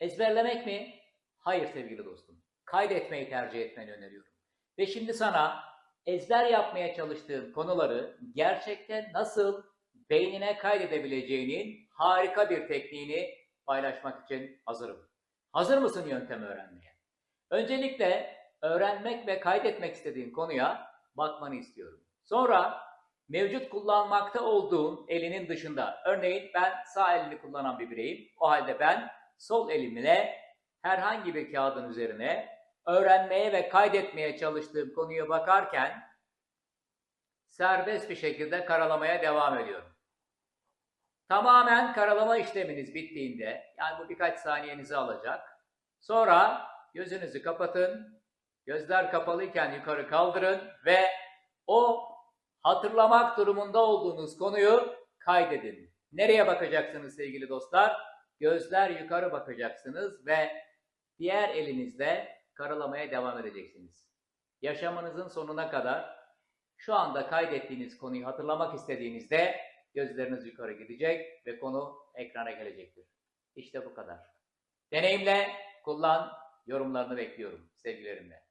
Ezberlemek mi? Hayır sevgili dostum. Kaydetmeyi tercih etmeni öneriyorum. Ve şimdi sana ezber yapmaya çalıştığın konuları gerçekten nasıl beynine kaydedebileceğinin harika bir tekniğini paylaşmak için hazırım. Hazır mısın yöntemi öğrenmeye? Öncelikle öğrenmek ve kaydetmek istediğin konuya bakmanı istiyorum. Sonra mevcut kullanmakta olduğun elinin dışında, örneğin ben sağ elini kullanan bir bireyim. O halde ben sol elimle herhangi bir kağıdın üzerine öğrenmeye ve kaydetmeye çalıştığım konuya bakarken serbest bir şekilde karalamaya devam ediyorum. Tamamen karalama işleminiz bittiğinde, yani bu birkaç saniyenizi alacak. Sonra gözünüzü kapatın, gözler kapalıyken yukarı kaldırın ve o hatırlamak durumunda olduğunuz konuyu kaydedin. Nereye bakacaksınız sevgili dostlar? Gözler yukarı bakacaksınız ve diğer elinizle karalamaya devam edeceksiniz. Yaşamınızın sonuna kadar şu anda kaydettiğiniz konuyu hatırlamak istediğinizde gözleriniz yukarı gidecek ve konu ekrana gelecektir. İşte bu kadar. Deneyimle, kullan, yorumlarını bekliyorum sevgilerimle.